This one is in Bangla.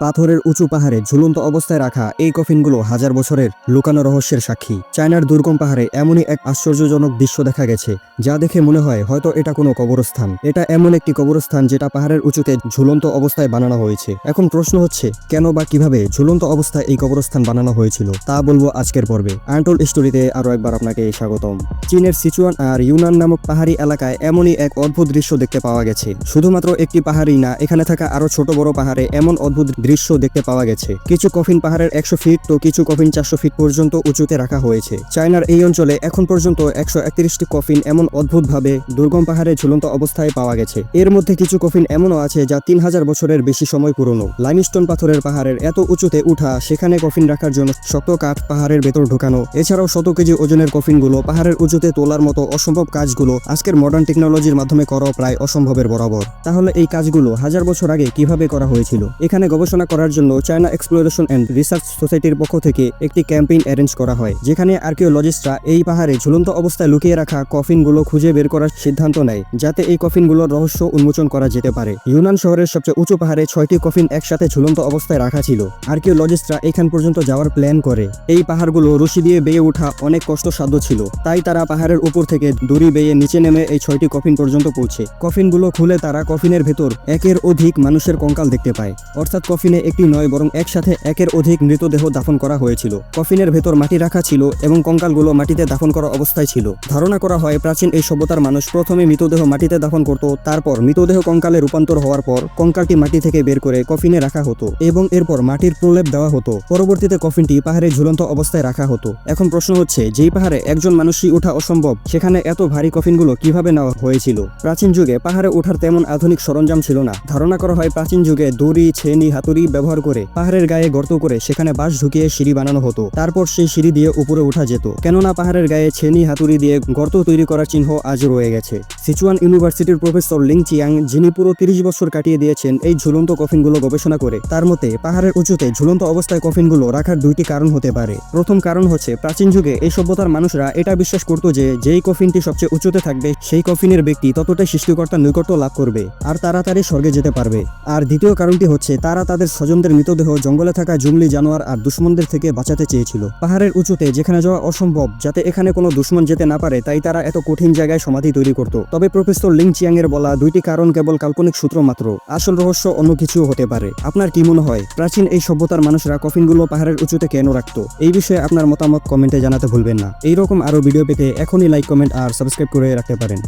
পাথরের উঁচু পাহাড়ে ঝুলন্ত অবস্থায় রাখা এই কফিনগুলো হাজার বছরের লুকানো রহস্যের সাক্ষী। চায়নার দুর্গম পাহাড়ে এমনই এক আশ্চর্যজনক দৃশ্য দেখা গেছে, যা দেখে মনে হয় হয়তো এটা কোনো কবরস্থান। এটা এমন একটি কবরস্থান যেটা পাহাড়ের উঁচুতে ঝুলন্ত অবস্থায় বানানো হয়েছে। এখন প্রশ্ন হচ্ছে, কেন বা কীভাবে ঝুলন্ত অবস্থায় এই কবরস্থান বানানো হয়েছিল, তা বলব আজকের পর্বে। আন্টোল স্টোরিতে আরও একবার আপনাকে স্বাগতম। চীনের সিচুয়ান আর ইউনান নামক পাহাড়ি এলাকায় এমনই এক অদ্ভুত দৃশ্য দেখতে পাওয়া গেছে। শুধুমাত্র একটি পাহাড়ই না, এখানে থাকা আরও ছোট বড় পাহাড়ে এমন অদ্ভুত দৃশ্য দেখতে পাওয়া গেছে। কিছু কফিন পাহাড়ের একশো ফিট তো কিছু কফিন চারশো ফিট পর্যন্ত উঁচুতে রাখা হয়েছে। চায়নার এই অঞ্চলে এখন পর্যন্ত একশো একত্রিশটি কফিন এমন অদ্ভুতভাবে দুর্গম পাহাড়ে ঝুলন্ত অবস্থায় পাওয়া গেছে। এর মধ্যে কিছু কফিন এমনও আছে যা তিন হাজার বছরের বেশি সময় পুরনো। লাইমস্টোন পাথরের পাহাড়ের এত উঁচুতে উঠা, সেখানে কফিন রাখার জন্য শক্ত কাঠ পাহাড়ের ভেতর ঢোকানো। এছাড়াও শত কেজি ওজনের কফিনগুলো পাহাড়ের উঁচুতে তোলার মতো অসম্ভব কাজগুলো আজকের মডার্ন টেকনোলজির মাধ্যমে করা প্রায় অসম্ভবের বরাবর। তাহলে এই কাজগুলো হাজার বছর আগে কীভাবে করা হয়েছিল? এখানে গবেষণা করার জন্য চায়না এক্সপ্লোরেশন অ্যান্ড রিসার্চ সোসাইটির পক্ষ থেকে একটি ক্যাম্পেইন অ্যারেঞ্জ করা হয়, যেখানে আর্কিওলজিস্টরা এই পাহাড়ে ঝুলন্ত অবস্থায় লুকিয়ে রাখা কফিনগুলো খুঁজে বের করার সিদ্ধান্ত নেয়, যাতে এই কফিনগুলোর রহস্য উন্মোচন করা যেতে পারে। ইউনান শহরের সবচেয়ে উঁচু পাহাড়ে ছয়টি কফিন একসাথে ঝুলন্ত অবস্থায় রাখা ছিল। আর্কিওলজিস্টরা এখান পর্যন্ত যাওয়ার প্ল্যান করে। এই পাহাড়গুলো রশি দিয়ে বেয়ে ওঠা অনেক কষ্টসাধ্য ছিল, তাই তারা পাহাড়ের উপর থেকে দড়ি বেয়ে নিচে নেমে এই ছয়টি কফিন পর্যন্ত পৌঁছে। কফিনগুলো খুলে তারা কফিনের ভেতর একের অধিক মানুষের কঙ্কাল দেখতে পায়। অর্থাৎ কফিনে একটি নয়, বরং একসাথে একের অধিক মৃতদেহ দাফন করা হয়েছিল। কফিনের ভেতর মাটি রাখা ছিল এবং কঙ্কালগুলো মাটিতে দাফন করা অবস্থায় ছিল। ধারণা করা হয় প্রাচীন এই সভ্যতার মানুষ প্রথমে মৃতদেহ মাটিতে দাফন করত, তারপর মৃতদেহ কঙ্কালে রূপান্তর হওয়ার পর কঙ্কালটি মাটি থেকে বের করে কফিনে রাখা হতো এবং এরপর মাটির প্রলেপ দেওয়া হতো। পরবর্তীতে কফিনটি পাহাড়ে ঝুলন্ত অবস্থায় রাখা হতো। এখন প্রশ্ন হচ্ছে, যেই পাহাড়ে একজন মানুষই ওঠা অসম্ভব। সেখানে এত ভারী কফিনগুলো কীভাবে নেওয়া হয়েছিল? প্রাচীন যুগে পাহাড়ে ওঠার তেমন আধুনিক সরঞ্জাম ছিল না। ধারণা করা হয় প্রাচীন যুগে দড়ি, ছেনি, হাতুড়ি ব্যবহার করে পাহাড়ের গায়ে গর্ত করে সেখানে বাঁশ ঢুকিয়ে সিঁড়ি বানানো হতো। তারপর সেই সিঁড়ি দিয়ে উপরে ওঠা যেত। কেননা পাহাড়ের গায়ে ছেনি, হাতুড়ি দিয়ে গর্ত তৈরি করার চিহ্ন আজ রয়ে গেছে। সিচুয়ান ইউনিভার্সিটির প্রফেসর লিং চিয়াং, যিনি পুরো তিরিশ বছর কাটিয়ে দিয়েছেন এই ঝুলন্ত কফিনগুলো গবেষণা করে, তার মতে পাহাড়ের উঁচুতে ঝুলন্ত অবস্থায় কফিনগুলো রাখার দুইটি কারণ হতে পারে। প্রথম কারণ হচ্ছে প্রাচীন যুগে এই সভ্যতার মানুষরা এটা বিশ্বাস করত যে, যেই কফিনটি সবচেয়ে উঁচুতে থাকবে, সেই কফিনের ব্যক্তি ততটাই সৃষ্টিকর্তার নৈকট্য লাভ করবে, আর তাড়াতাড়ি স্বর্গে যেতে পারবে। আর দ্বিতীয় কারণটি হচ্ছে, তারা তাদের স্বজনদের মৃতদেহ জঙ্গলে থাকা জঙ্গলি জানোয়ার আর দুশ্মনদের থেকে বাঁচাতে চেয়েছিল। পাহাড়ের উঁচুতে যেখানে যাওয়া অসম্ভব, যাতে এখানে কোনো দুশ্মন যেতে না পারে, তাই তারা এত কঠিন জায়গায় সমাধি তৈরি করত। তবে প্রফেসর লিং চিয়াং এর বলা দুইটি কারণ কেবল কাল্পনিক সূত্র মাত্র। আসল রহস্য অন্য কিছুও হতে পারে। আপনার কি মনে হয়, প্রাচীন এই সভ্যতার মানুষরা কফিনগুলো পাহাড়ের উঁচুতে কেন রাখতো? এই বিষয়ে আপনার মতামত কমেন্টে জানাতে ভুলবেন না। এইরকম আরও ভিডিও পেতে এখনই লাইক কমেন্ট আর সাবস্ক্রাইব করে রাখতে পারেন।